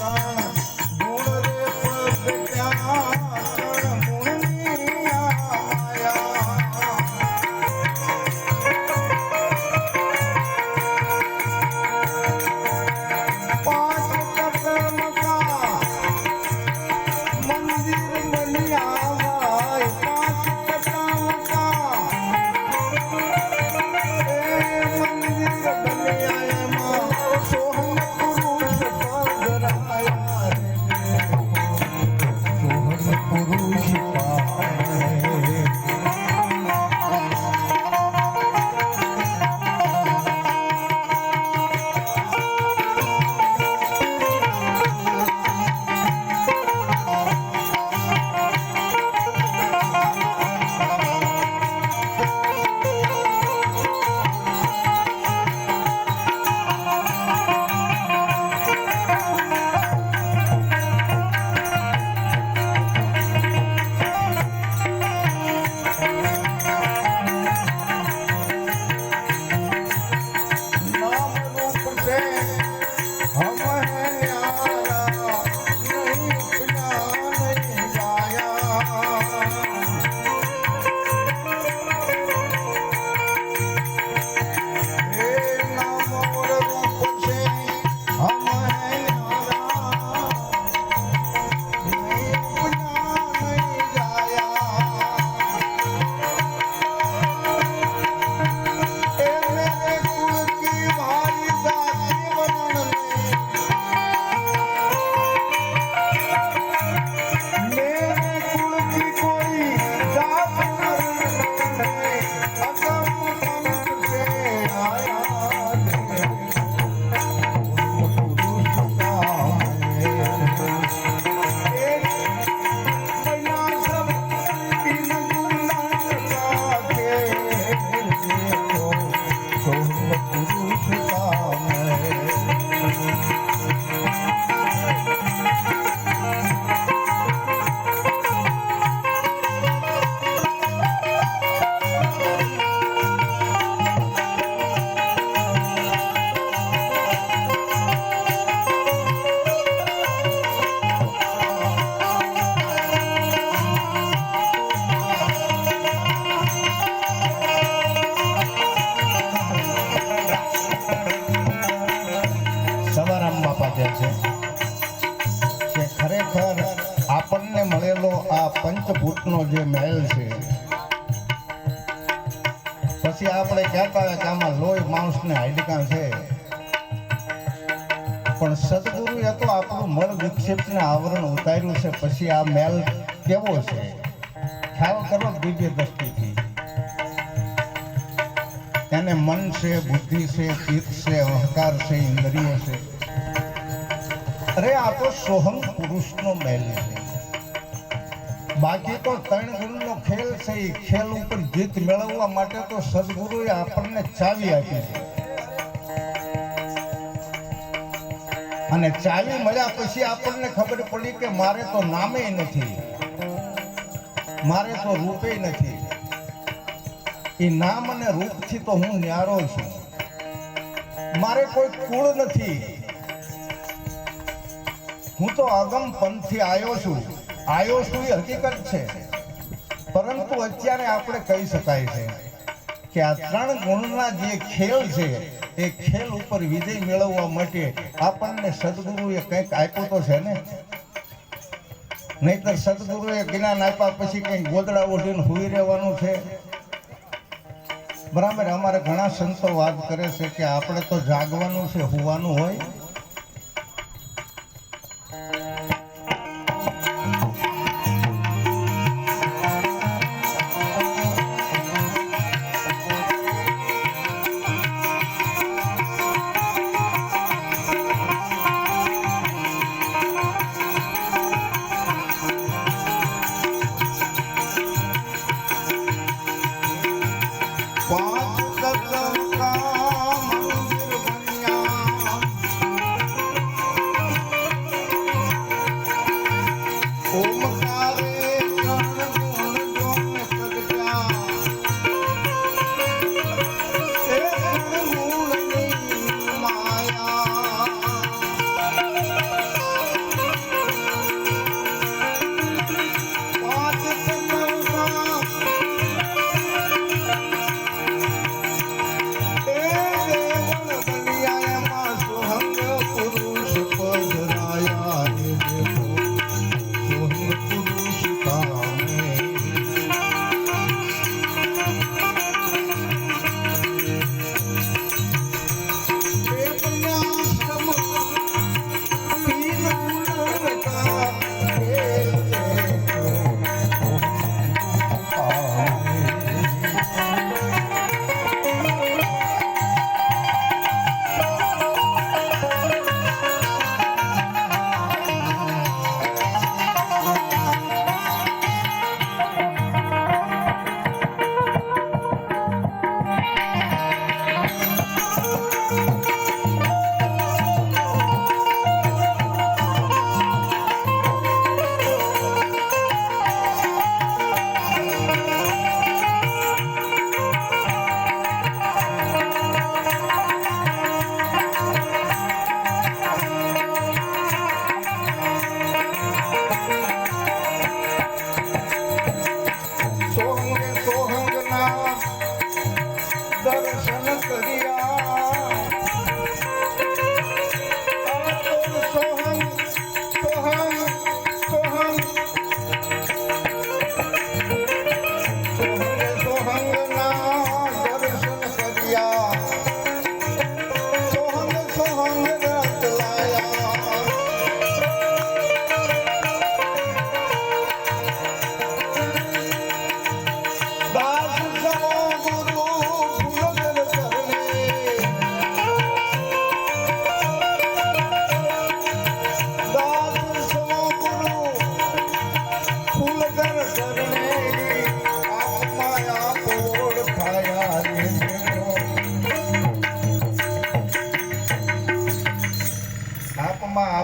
啊。रूप है આપણને મળેલો આ પંચભૂતનો જે મહેલ છે, પછી આપણે કહેતા હોય કે આમાં લોહી માણસને હાડકાં છે. પણ સદગુરુએ તો આપણું મળ વિક્ષેપને આવરણ ઉતાર્યું છે, પછી આ મહેલ કેવો છે? ખ્યાલ કરો દિવ્ય દ્રષ્ટિથી. એને મન છે, બુદ્ધિ છે, ચિત્ત છે, અહંકાર છે, ઇન્દ્રિયો છે. અરે, આ તો સોહમ પુરુષનો મહેલ છે. બાકી તો ત્રણ ગુણનો ખેલ છે. એ ખેલ ઉપર જીત મેળવવા માટે તો સદગુરુએ આપણને ચાવી આપી છે. અને ચાવી મળ્યા પછી આપણને ખબર પડી કે મારે તો નામે નથી. મારે તો રૂપે નથી. એ નામ અને રૂપથી તો હું ન્યારો છું. મારે કોઈ કુળ નથી. હું તો અગમ પંથથી આવ્યો છું. આવ્યો છું એ હકીકત છે. પરંતુ અત્યારે આપણે કહી શકાય છે કે આ ત્રણ ગુણના જે ખેલ છે, એ ખેલ ઉપર વિજય મેળવવા માટે આપણને સદગુરુએ કંઈક આપ્યું તો છે ને? નહીતર સદગુરુએ જ્ઞાન આપ્યા પછી કંઈક ગોદડા ઓઢીને હુઈ રહેવાનું છે? બરાબર, અમારે ઘણા સંતો વાત કરે છે કે આપણે તો જાગવાનું છે, હોવાનું હોય.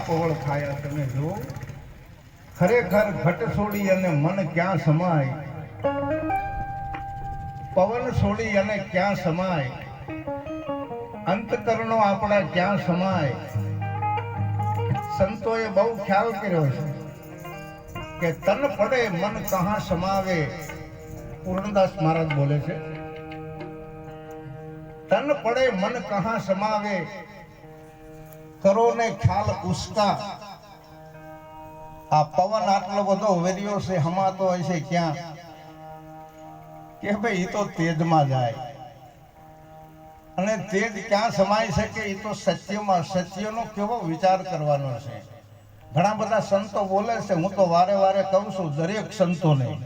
પવળ ખાયા તમે જો ખરેખર ઘટ છોડી અને મન ક્યાં સમાય? પવન છોડી અને ક્યાં સમાય? અંતકરણો આપણા ક્યાં સમાય? સંતોએ બહુ ખ્યાલ કર્યો છે કે તન પડે મન કહા સમાવે? પૂર્ણદાસ મહારાજ બોલે છે, તન પડે મન કહા સમાવે? કરો ને ખ્યાલ ઉસકા આ પવન આટલો બધો વેર્યો છે, હમાતો હોય છે ક્યાં? કે ભાઈ એ તો તેજમાં જાય. અને તેજ ક્યાં સમાય છે કે એ તો સત્યમાં, સત્યનો કેવો વિચાર કરવાનો છે? ઘણા બધા સંતો બોલે છે, હું તો વારે વારે કહું છું, દરેક સંતોને,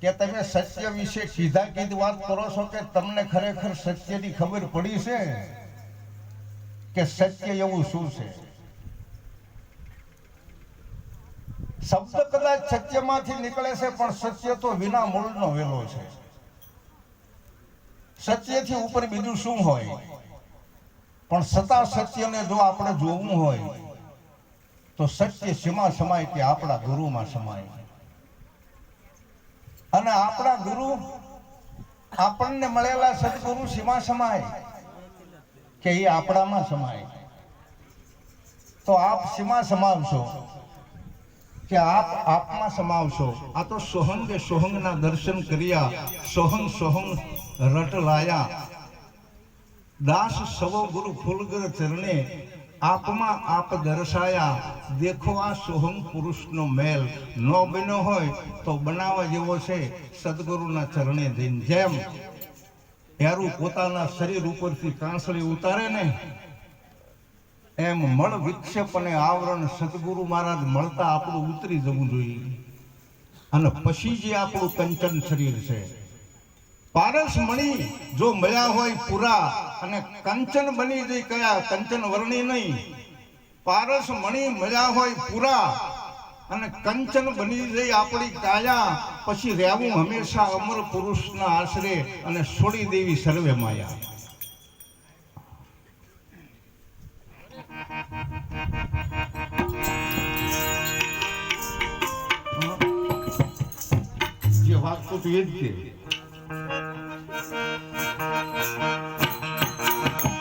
કે તમે સત્ય વિશે સીધા કીધ વાત કરો છો કે તમને ખરેખર સત્યની ખબર પડી છે? કે સત્ય એવું શું છે? શબ્દ કદાચ સત્યમાંથી નીકળે છે, પણ સત્ય તો વિના મૂળનો વેલો છે. સત્યથી ઉપર બીજું શું હોય? પણ સતા સત્યને જો આપણે જોવું હોય, તો સત્ય સીમા સમાય કે આપણા ગુરુમાં સમાય? અને આપણા ગુરુ આપણને મળેલા સદગુરુ સીમા સમાય? કે એ આપણામાં સમાય. તો આપ શેમાં સમાવશો? કે આપ આપમાં સમાવશો? આ તો સોહંગે સોહંગના દર્શન કર્યા, સોહંગ સોહંગ રટ લાયા. દાસ સવો ગુરુ ફૂલગર ચરણે આપમાં આપ દર્શાયા. દેખો આ સોહમ પુરુષનો મેલ. ન બન્યો હોય તો બનાવવા જેવો છે. સદગુરુના ચરણે જઈને જેમ. યારું પોતાના શરીર ઉપરથી કાંસળી ઉતારે ને એમ મળ વિક્ષેપ અને આવરણ સદગુરુ મહારાજ મળતા આપણું ઉતરી જવું જોઈએ. અને પછી જે આપણું કંચન શરીર છે. પારસ મણી જો મળ્યા હોય પૂરા અને કંચન બની જઈ કયા? કંચન વર્ણી નહીં. પારસ મણી મળ્યા હોય પૂરા અને કંચન બની જઈ આપણી કાયા પછી રહેવું હંમેશા અમર પુરુષના આશરે અને છોડી દેવી સર્વે માયા. જે વાત તો એ જ છે.